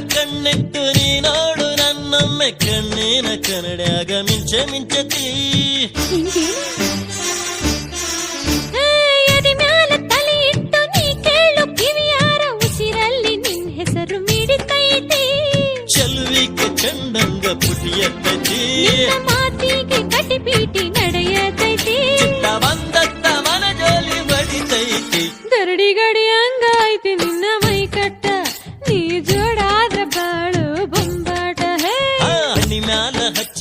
ಕಣ್ಣಿಟ್ಟು ನೀ ನೋಡು ನನ್ನೊಮ್ಮೆ ಕಣ್ಣಿನ ಕನ್ನಡ್ಯಾಗ ಮಿಂಚೆ ಮಿಂಚತಿ ಎದೆ ಮ್ಯಾಲ ತಲೆ ಇಟ್ಟು ನೀ ಕೇಳು ಕಿವಿಯಾರ ಉಸಿರಲ್ಲಿ ನಿನ್ ಹೆಸರು ಮಿಡಿತೈತಿ ಚೆಲುವಿಗೆ ಚಂದಂಗ ಪುಟಿಯತ್ತತಿ ನಿನ್ನ ಮಾತಿಗೆ ಕಟಿಪೀಟಿ ನಡೆಯತೈತಿ ಚಿತ್ತ ಬಂದತ್ತ ಮನ ಜೋಲಿ ಬಡಿತೈತಿ ಗರಡಿ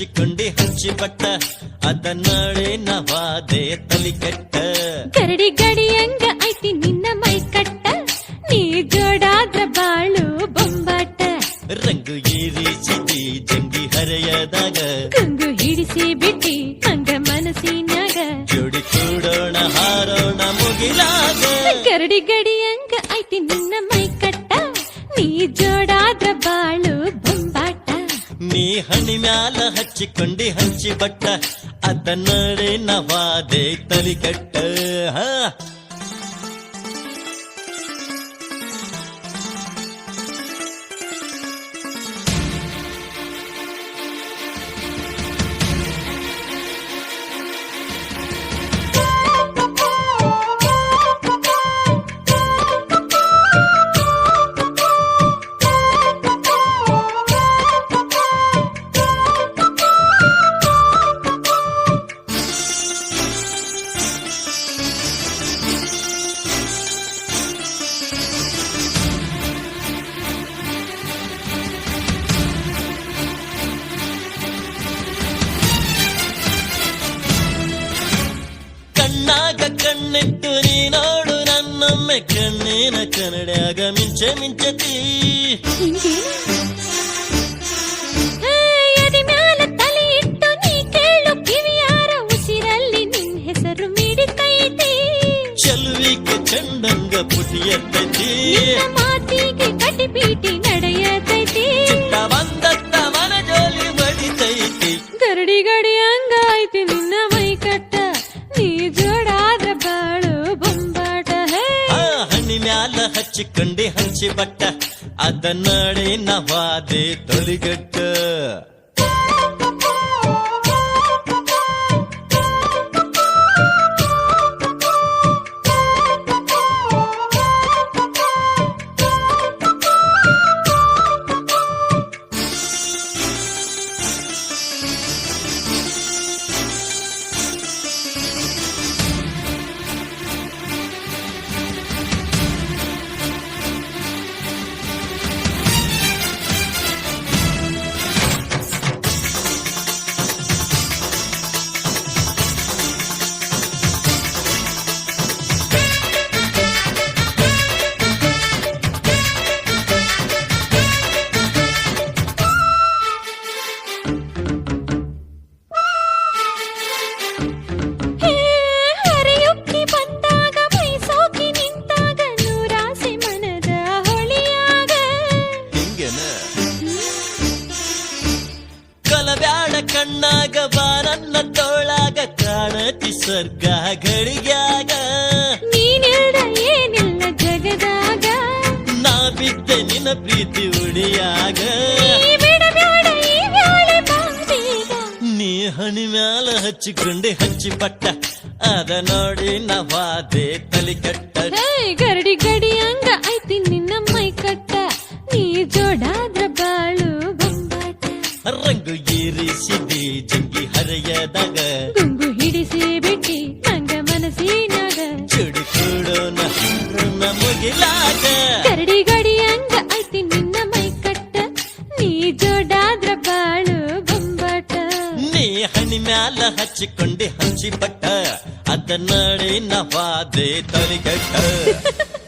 ಹಚ್ಚಿಕೊಂಡಿ ಹಚ್ಚಿ ಬಟ್ಟ ಅದನ್ನಾಳೆ ನವಾದೆ ತಲಿ ಕೆಟ್ಟ. ಕರಡಿ ಗಡಿ ಅಂಗ ಐತಿ ನಿನ್ನ ಮೈ ಕಟ್ಟ ನೀ ಜೋಡಾದ್ರ ಬಾಳು ಬೊಂಬಾಟ. ರಂಗು ಏರಿಸಿದಿ ಜಂಗಿ ಹರೆಯದಾಗ ಕಂಗು ಹಿಡಿಸಿ ಬಿಟ್ಟಿ ಹಂಗ ಮನಸ್ಸಿನಾಗ. ಜೋಡಿ ಕೂಡೋಣ ಹಾರೋಣ ಮುಗಿಲಾಗ. ಕರಡಿ ಗಡಿ ಹಂಗ ಐತಿ ನಿನ್ನ ಮೈ ಕಟ್ಟ ನೀ ಬೊಂಬಾಟ ಹನಿ ಮ್ಯಾಲ ಹಚ್ಚಿಕೊಂಡಿ ಹಂಚಿ ಬಟ್ಟ. ಅದನ್ನಡೆ ನವಾದೆ ತಲಿ ಕೆಟ್ಟ. ಕಣ್ಣಿಟ್ಟು ನೀ ನೋಡು ನನ್ನೊಮ್ಮೆ ಕಣ್ಣಿನ ಕನ್ನಡ್ಯಾಗ ಮಿಂಚೆ ಮಿಂಚತಿ ಮ್ಯಾಲ ಹಚ್ಚಿಕೊಂಡಿ ಹಂಚಿ ಬಟ್ಟ. ಅದನ್ನಡೆ ನವಾದೆ ತೊಲಿಗಟ್ಟ. ಸ್ವರ್ಗ ಗಳಿಗ್ಯಾಗ ನೀನಿಲ್ದ ಏನಿಲ್ಲ ಜಗದಾಗ? ನಾ ಬಿದ್ದೆ ನಿನ್ನ ಪ್ರೀತಿ ಉಡಿಯಾಗ. ನೀ ಹಣಿ ಮ್ಯಾಲ ಹಚ್ಚಿಕೊಂಡೆ ಹಚ್ಚಿ ಪಟ್ಟ. ಅದ ನೋಡಿ ನವಾದೆ ತಲೆ ಕಟ್ಟ. ಗರಡಿ ಗಡಿ ಅಂಗ ಐತಿ ನಿನ್ನ ಮೈ ಕಟ್ಟ. ನೀ ಜೋಡಾದ್ರ ಬಾಳು ರಂಗು ಏರಿಸಿದಿ ಜಂಗಿ ಹರೆಯದಾಗ. ಹಿಡಿಸಿ ಬಿಟ್ಟಿ ನಂಗ ಮನಸ್ಸಿನಾಗ. ಚುಡು ಚುಡೋನ ಹಾರೋಣ ಮುಗಿಲಾಗ ಕರಡಿ ಗಡಿ ಹಂಗ ಐತಿ ನಿನ್ನ ಮೈ ಕಟ್ಟ ನೀ ಜೋಡಾದ್ರ ಬಾಳು ಬೊಂಬಾಟ. ನೀ ಹಣಿ ಮ್ಯಾಲ ಹಚ್ಚಿಕೊಂಡಿ ಹಂಚಿ ಬಟ್ಟ ಅದನ್ನಡೆ ನವಾದೆ ತಲಿಗಟ್ಟ.